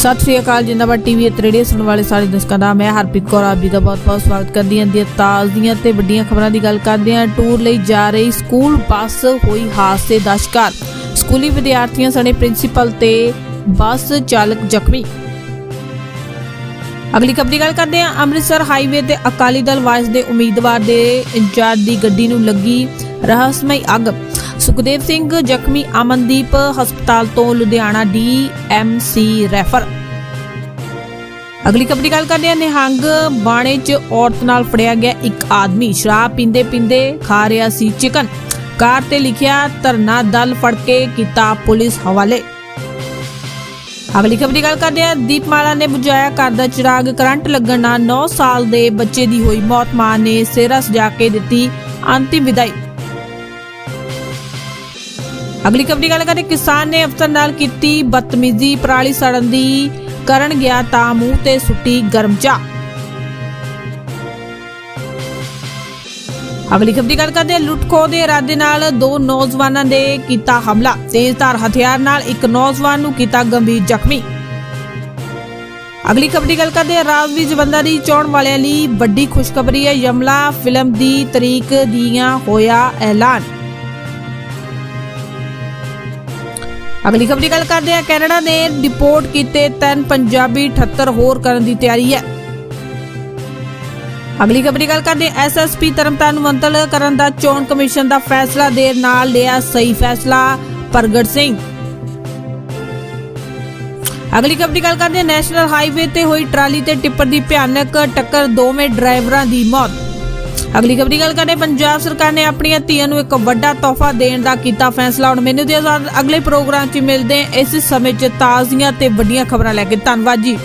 ਸਤਿ ਸ੍ਰੀ ਅਕਾਲ ਜਿੰਦਾਬਾਦ ਟੀਵੀ ਅਤੇ ਰੇਡੀਓ ਸੁਣਨ ਵਾਲੇ ਸਾਰੇ ਦਰਸ਼ਕਾਂ ਦਾ, ਮੈਂ ਹਰਪ੍ਰੀਤ ਕੌਰ, ਆਪ ਜੀ ਦਾ ਬਹੁਤ-ਬਹੁਤ ਸਵਾਗਤ ਕਰਦੀ ਹਾਂ। ਦੀ ਤਾਜ਼ੀਆਂ ਤੇ ਵੱਡੀਆਂ ਖਬਰਾਂ ਦੀ ਗੱਲ ਕਰਦੇ ਹਾਂ। ਟੂਰ ਲਈ ਜਾ ਰਹੀ ਸਕੂਲ ਬੱਸ ਹੋਈ ਹਾਦਸੇ ਦਾ ਸ਼ਿਕਾਰ। ਸਕੂਲੀ ਵਿਦਿਆਰਥੀਆਂ ਸਣੇ ਪ੍ਰਿੰਸੀਪਲ ਤੇ ਬੱਸ ਚਾਲਕ ਜ਼ਖਮੀ। ਅਗਲੀ ਖਬਰ ਦੀ ਗੱਲ ਕਰਦੇ ਹਾਂ। ਅੰਮ੍ਰਿਤਸਰ ਹਾਈਵੇ ਤੇ ਅਕਾਲੀ ਦਲ ਵਾਇਸ ਦੇ ਉਮੀਦਵਾਰ ਦੇ ਇੰਚਾਰਜ ਦੀ ਗੱਡੀ ਨੂੰ ਲੱਗੀ ਰਹੱਸਮਈ ਅੱਗ। ਸੁਖਦੇਵ ਸਿੰਘ, ਜ਼ਖਮੀ ਅਮਨਦੀਪ ਹਸਪਤਾਲ ਤੋਂ Ludhiana D M C refer. ਅਗਲੀ ਖਬਰ ਦੀ ਗੱਲ ਕਰਦੇ ਹਾਂ। ਨਿਹੰਗ ਬਾਣੇ 'ਚ ਔਰਤ ਨਾਲ ਫੜਿਆ ਗਿਆ ਇੱਕ ਆਦਮੀ। ਸ਼ਰਾਬ ਪੀਂਦੇ ਪੀਂਦੇ ਖਾ ਰਿਹਾ ਸੀ ਚਿਕਨ। ਕਾਰ ਤੇ ਲਿਖਿਆ, ਧਰਨਾ ਦਲ ਫੜ ਕੇ ਕੀਤਾ ਪੁਲਿਸ ਹਵਾਲੇ। ਅਗਲੀ ਖਬਰ ਦੀ ਗੱਲ ਕਰਦੇ ਹਾਂ। ਦੀਪਮਾਲਾ ਨੇ ਬੁਝਾਇਆ, ਘਰ ਦਾ ਚਿਰਾਗ ਕਰੰਟ ਲੱਗਣ ਨਾਲ 9 ਸਾਲ ਦੇ ਬੱਚੇ ਦੀ ਹੋਈ ਮੌਤ। ਮਾਂ ਨੇ ਸਿਹਰਾ ਸਜਾ ਕੇ ਦਿੱਤੀ ਅੰਤਿਮ ਵਿਦਾਈ। ਅਗਲੀ ਖਬਰ ਦੀ ਗੱਲ ਕਰਦੇ ਕਿਸਾਨ ਨੇ ਅਫਸਰ ਨਾਲ ਕੀਤੀ ਬਦਤਮੀਜ਼ੀ, ਪਰਾਲੀ ਸੜਨ ਦੀ ਕਰਨ ਗਿਆ ਤਾਂ ਮੂੰਹ ਤੇ ਸੁੱਟੀ ਗਰਮ ਚਾਹ। ਅਗਲੀ ਖਬਰ ਦੀ ਗੱਲ ਕਰਦੇ ਹਾਂ। ਲੁੱਟਖੋ ਦੇ ਇਰਾਦੇ ਨਾਲ ਦੋ ਨੌਜਵਾਨਾਂ ਦੇ ਕੀਤਾ ਹਮਲਾ। ਤੇਜ਼ਧਾਰ ਹਥਿਆਰ ਨਾਲ ਇੱਕ ਨੌਜਵਾਨ ਨੂੰ ਕੀਤਾ ਗੰਭੀਰ ਜ਼ਖਮੀ। ਅਗਲੀ ਖਬਰ ਦੀ ਗੱਲ ਕਰਦੇ ਹਾਂ। ਰਾਜਵੀਰ ਜਵੰਦਾ ਦੀ ਚੋਣ ਵਾਲਿਆਂ ਲਈ ਵੱਡੀ ਖੁਸ਼ਖਬਰੀ ਹੈ। ਯਮਲਾ ਫਿਲਮ ਦੀ ਤਰੀਕ ਦੀਆਂ ਹੋਇਆ ਐਲਾਨ। ਅਗਲੀ ਖਬਰ ਦੀ ਗੱਲ ਕਰਦੇ ਹਾਂ, ਕੈਨੇਡਾ ਨੇ ਰਿਪੋਰਟ ਕੀਤੇ ਤਿੰਨ ਪੰਜਾਬੀ 78 ਹੋਰ ਕਰਨ ਦੀ ਤਿਆਰੀ ਹੈ। ਅਗਲੀ ਖਬਰ ਦੀ ਗੱਲ ਕਰਦੇ ਹਾਂ ਐਸਐਸਪੀ ਤਰਨਤਾਰਨ ਨੂੰ ਮੁਅੱਤਲ ਕਰਨ ਦਾ ਚੋਣ ਕਮਿਸ਼ਨ ਦਾ ਫੈਸਲਾ ਦੇਰ ਨਾਲ ਲਿਆ ਸਹੀ ਫੈਸਲਾ, ਪ੍ਰਗਟ ਸਿੰਘ। ਅਗਲੀ ਖਬਰ ਦੀ ਗੱਲ ਕਰਦੇ ਨੈਸ਼ਨਲ ਹਾਈਵੇ ਤੇ ਹੋਈ ਟਰਾਲੀ ਤੇ ਟਿੱਪਰ ਦੀ ਭਿਆਨਕ ਟੱਕਰ, ਦੋਵੇਂ ਡਰਾਈਵਰਾਂ ਦੀ ਮੌਤ। ਅਗਲੀ ਖਬਰ ਦੀ ਗੱਲ ਕਰਦੇ ਪੰਜਾਬ ਸਰਕਾਰ ਨੇ ਆਪਣੀਆਂ ਧੀਆਂ ਨੂੰ ਇੱਕ ਵੱਡਾ ਤੋਹਫਾ ਦੇਣ ਦਾ ਕੀਤਾ ਫੈਸਲਾ। ਹੁਣ ਮੈਨੂੰ ਦੇ ਆਜ਼ਾਦ ਅਗਲੇ ਪ੍ਰੋਗਰਾਮ 'ਚ ਮਿਲਦੇ ਇਸ ਸਮੇਂ 'ਚ ਤਾਜ਼ੀਆਂ ਤੇ ਵੱਡੀਆਂ ਖਬਰਾਂ ਲੈ ਕੇ ਧੰਨਵਾਦ ਜੀ।